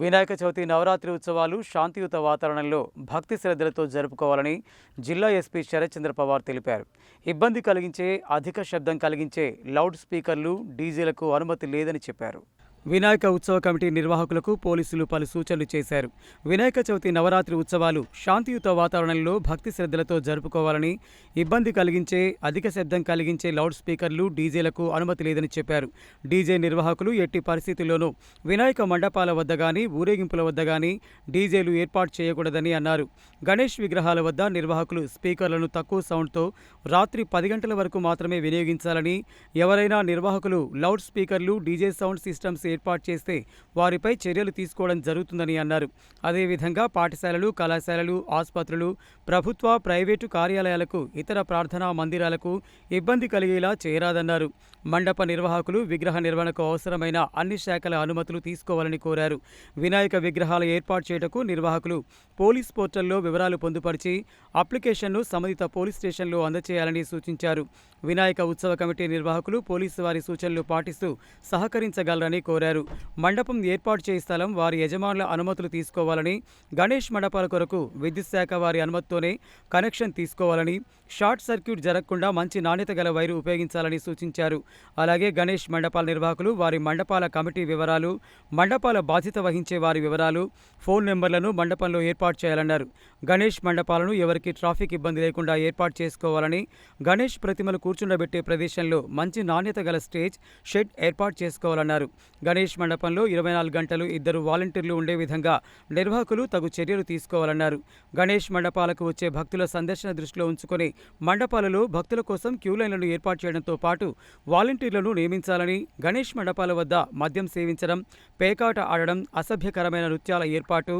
వినాయక చవితి నవరాత్రి ఉత్సవాలు శాంతియుత వాతావరణంలో భక్తి శ్రద్ధలతో జరుపుకోవాలని జిల్లా ఎస్పీ శరత్చంద్ర పవార్ తెలిపారు. ఇబ్బంది కలిగించే అధిక శబ్దం కలిగించే లౌడ్ స్పీకర్లు డీజేలకు అనుమతి లేదని చెప్పారు. వినాయక ఉత్సవ కమిటీ నిర్వాహకులకు పోలీసులు పలు సూచనలు చేశారు. వినాయక చవితి నవరాత్రి ఉత్సవాలు శాంతియుత వాతావరణంలో భక్తి శ్రద్ధలతో జరుపుకోవాలని ఇబ్బంది కలిగించే అధిక శబ్దం కలిగించే లౌడ్ స్పీకర్లు డీజేలకు అనుమతి లేదని చెప్పారు. డీజే నిర్వాహకులు ఎట్టి పరిస్థితుల్లోనూ వినాయక మండపాల వద్ద గానీ ఊరేగింపుల వద్ద గానీ డీజేలు ఏర్పాటు చేయకూడదని అన్నారు. గణేష్ విగ్రహాల వద్ద నిర్వాహకులు స్పీకర్లను తక్కువ సౌండ్తో రాత్రి పది గంటల వరకు మాత్రమే వినియోగించాలని ఎవరైనా నిర్వాహకులు లౌడ్ స్పీకర్లు డీజే సౌండ్ సిస్టమ్స్ ఏర్పాటు చేస్తే వారిపై చర్యలు తీసుకోవడం జరుగుతుందని అన్నారు. అదేవిధంగా పాఠశాలలు కళాశాలలు ఆసుపత్రులు ప్రభుత్వ ప్రైవేటు కార్యాలయాలకు ఇతర ప్రార్థనా మందిరాలకు ఇబ్బంది కలిగేలా చేయరాదన్నారు. మండప నిర్వాహకులు విగ్రహ నిర్వహణకు అవసరమైన అన్ని శాఖల అనుమతులు తీసుకోవాలని కోరారు. వినాయక విగ్రహాల ఏర్పాటు చేయుటకు నిర్వాహకులు పోలీస్ పోర్టల్లో వివరాలు పొందుపరిచి అప్లికేషన్ను సంబంధిత పోలీస్ స్టేషన్లో అందజేయాలని సూచించారు. వినాయక ఉత్సవ కమిటీ నిర్వాహకులు పోలీసు వారి సూచనలు పాటిస్తూ సహకరించగలరని కోరారు. మండపం ఏర్పాటు చేయ స్థలం వారి యజమానుల అనుమతులు తీసుకోవాలని గణేష్ మండపాల కొరకు విద్యుత్ శాఖ వారి అనుమతితోనే కనెక్షన్ తీసుకోవాలని షార్ట్ సర్క్యూట్ జరగకుండా మంచి నాణ్యత గల వైరు ఉపయోగించాలని సూచించారు. అలాగే గణేష్ మండపాల నిర్వాహకులు వారి మండపాల కమిటీ వివరాలు మండపాల బాధ్యత వహించే వారి వివరాలు ఫోన్ నెంబర్లను మండపంలో ఏర్పాటు చేయాలన్నారు. గణేష్ మండపాలను ఎవరికి ట్రాఫిక్ ఇబ్బంది లేకుండా ఏర్పాటు చేసుకోవాలని గణేష్ ప్రతిమలు కూర్చుండబెట్టే ప్రదేశంలో మంచి నాణ్యత గల స్టేజ్ షెడ్ ఏర్పాటు చేసుకోవాలన్నారు. గణేష్ మండపంలో ఇరవై నాలుగు గంటలు ఇద్దరు వాలంటీర్లు ఉండే విధంగా నిర్వాహకులు తగు చర్యలు తీసుకోవాలన్నారు. గణేష్ మండపాలకు వచ్చే భక్తుల సందర్శన దృష్టిలో ఉంచుకొని మండపాలలో భక్తుల కోసం క్యూ లైన్లను ఏర్పాటు చేయడంతో పాటు వాలంటీర్లను నియమించాలని గణేష్ మండపాల వద్ద మద్యం సేవించడం పేకాట ఆడడం అసభ్యకరమైన నృత్యాల ఏర్పాటు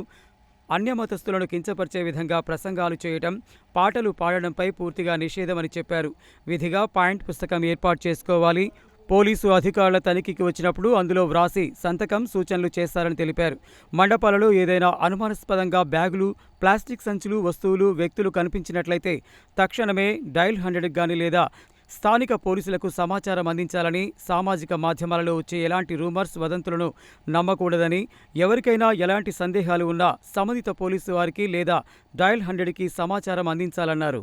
అన్యమతస్థులను కించపరిచే విధంగా ప్రసంగాలు చేయటం పాటలు పాడడంపై పూర్తిగా నిషేధమని చెప్పారు. విధిగా పాయింట్ పుస్తకం ఏర్పాటు చేసుకోవాలి. పోలీసు అధికారుల తనిఖీకి వచ్చినప్పుడు అందులో వ్రాసి సంతకం సూచనలు చేస్తారని తెలిపారు. మండపాలలో ఏదైనా అనుమానాస్పదంగా బ్యాగులు ప్లాస్టిక్ సంచులు వస్తువులు వ్యక్తులు కనిపించినట్లయితే తక్షణమే డైల్ హండ్రెడ్కి కానీ లేదా స్థానిక పోలీసులకు సమాచారం అందించాలని సామాజిక మాధ్యమాలలో వచ్చే ఎలాంటి రూమర్స్ వదంతులను నమ్మకూడదని ఎవరికైనా ఎలాంటి సందేహాలు ఉన్నా సంబంధిత పోలీసు వారికి లేదా డయల్ హండ్రెడ్కి సమాచారం అందించాలన్నారు.